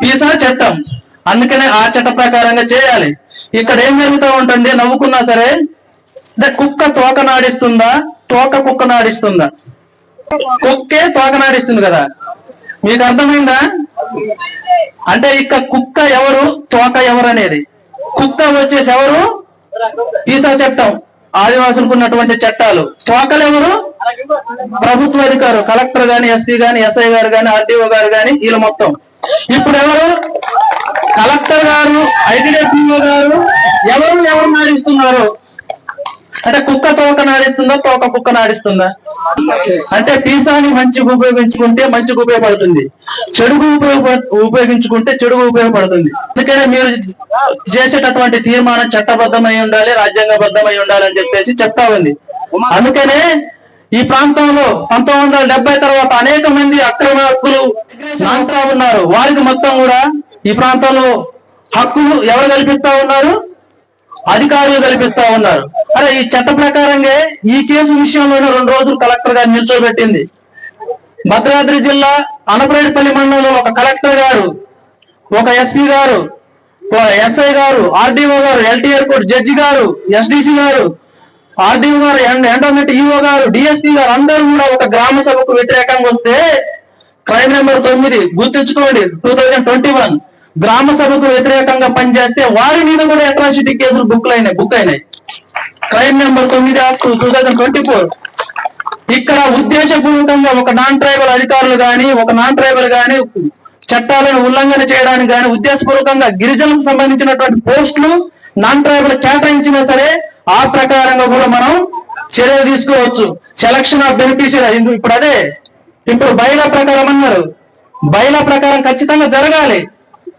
Pisa చట్టం. అందుకనే ఆ చట్ట ప్రకారంగా చేయాలి. ఇక్కడ ఏం జరుగుతూ ఉంటుంది? నవ్వుకున్నా సరే అంటే కుక్క తోక నాడిస్తుందా? తోక కుక్క నాడిస్తుందా? కుక్కే తోక నాడిస్తుంది కదా. మీకు అర్థమైందా? అంటే ఇక కుక్క ఎవరు? తోక ఎవరు అనేది. కుక్క వచ్చేసి ఎవరు? ఈసా చట్టం. ఆదివాసులకు ఉన్నటువంటి చట్టాలు. తోకలు ఎవరు? ప్రభుత్వ అధికారు కలెక్టర్ గాని ఎస్పీ గాని ఎస్ఐ గారు గాని ఆర్డీఓ గారు గాని వీళ్ళు మొత్తం. ఇప్పుడు ఎవరు? కలెక్టర్ గారు ఐటీడీపీఓ గారు ఎవరు ఎవరు నాడిస్తున్నారు? అంటే కుక్క తోక నాడిస్తుందా తోక కుక్క నాడిస్తుందా? అంటే పీసాని మంచిగా ఉపయోగించుకుంటే మంచిగా ఉపయోగపడుతుంది. చెడుగు ఉపయోగ ఉపయోగించుకుంటే చెడుగు ఉపయోగపడుతుంది. అందుకనే మీరు చేసేటటువంటి తీర్మానం చట్టబద్ధమై ఉండాలి రాజ్యాంగబద్ధమై ఉండాలి అని చెప్పేసి చెప్తా ఉంది. అందుకనే ఈ ప్రాంతంలో పంతొమ్మిది వందల డెబ్బై తర్వాత అనేక మంది అక్రమ హక్కులు నాంతా ఉన్నారు. వారికి మొత్తం కూడా ఈ ప్రాంతంలో హక్కులు ఎవరు కల్పిస్తా ఉన్నారు? అధికారులు కల్పిస్తా ఉన్నారు. అరే ఈ చట్ట ప్రకారంగా ఈ కేసు విషయంలోనే రెండు రోజులు కలెక్టర్ గారు నిల్చోబెట్టింది. భద్రాద్రి జిల్లా అనపరేటిపల్లి మండలంలో ఒక కలెక్టర్ గారు ఒక ఎస్పీ గారు ఒక ఎస్ఐ గారు ఆర్డీఓ గారు ఎల్టీఆర్ కోర్టు జడ్జి గారు ఎస్డిసి గారు ఆర్డీఓ గారు ఎండోమెంట్ ఈఓ గారు డిఎస్పీ గారు అందరూ కూడా ఒక గ్రామ సభకు వ్యతిరేకంగా వస్తే క్రైమ్ నెంబర్ తొమ్మిది గుర్తించుకోండి టూ థౌజండ్ ట్వంటీ వన్ గ్రామ సభకు వ్యతిరేకంగా పనిచేస్తే వారి మీద కూడా అట్రాసిటీ కేసులు బుక్ అయినాయి బుక్ అయినాయి. క్రైమ్ నెంబర్ తొమ్మిది of two thousand twenty four ఇక్కడ ఉద్దేశపూర్వకంగా ఒక నాన్ ట్రైబల్ అధికారులు కానీ ఒక నాన్ ట్రైబల్ గాని చట్టాలను ఉల్లంఘన చేయడానికి గాని ఉద్దేశపూర్వకంగా గిరిజనులకు సంబంధించినటువంటి పోస్టులు నాన్ ట్రైబల్ కేటాయించినా సరే ఆ ప్రకారంగా కూడా మనం చర్యలు తీసుకోవచ్చు. సెలక్షన్ ఆఫ్ బెనిఫిషియరీ ఇప్పుడు అదే. ఇప్పుడు బయల ప్రకారం అన్నారు. బయల ప్రకారం ఖచ్చితంగా జరగాలి.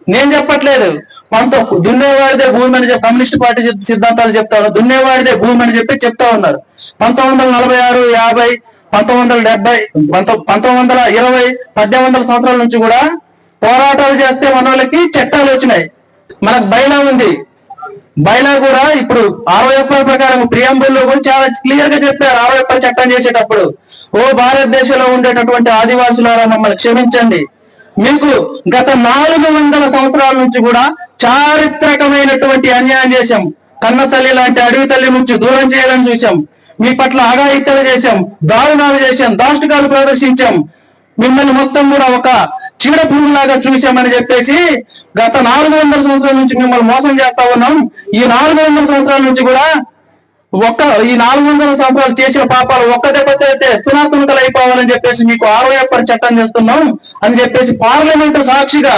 నేను చెప్పట్లేదు. కొంత దున్నేవాడిదే భూమి అని చెప్పి కమ్యూనిస్ట్ పార్టీ సిద్ధాంతాలు సిద్ధాంతాలు చెప్తాను దున్నేవాడిదే భూమి అని చెప్పి చెప్తా ఉన్నారు. పంతొమ్మిది వందల నలభై ఆరు యాభై పంతొమ్మిది వందల డెబ్బై పంతొ- పంతొమ్మిది వందల ఇరవై పద్దెనిమిది వందల సంవత్సరాల నుంచి కూడా పోరాటాలు చేస్తే మన వాళ్ళకి చట్టాలు వచ్చినాయి. మనకు బైలా ఉంది. బైలా కూడా ఇప్పుడు ఆరో ప్రకారం ప్రియంబుల్లో కూడా చాలా క్లియర్గా చెప్పారు. ఆరో చట్టం చేసేటప్పుడు ఓ భారతదేశంలో ఉండేటటువంటి ఆదివాసులారా మమ్మల్ని క్షమించండి. మీకు గత నాలుగు వందల సంవత్సరాల నుంచి కూడా చారిత్రకమైనటువంటి అన్యాయం చేశాం. కన్న తల్లి లాంటి అడవి తల్లి నుంచి దూరం చేయాలని చూశాం. మీ పట్ల అఘాయిత్యాలు చేశాం. దారుణాలు చేశాం. దాష్టికాలు ప్రదర్శించాం. మిమ్మల్ని మొత్తం కూడా ఒక చీడ పురుగులాగా చూశామని చెప్పేసి గత నాలుగు వందల సంవత్సరాల నుంచి మిమ్మల్ని మోసం చేస్తా ఉన్నాం. ఈ నాలుగు వందల సంవత్సరాల నుంచి కూడా ఒక్క ఈ నాలుగు వందల సంవత్సరాలు చేసిన పాపాలు ఒక్క దెబ్బతో అయితే తునాతునకలు అయిపోవాలని చెప్పేసి మీకు ఆరో చట్టం చేస్తున్నాం అని చెప్పేసి పార్లమెంటు సాక్షిగా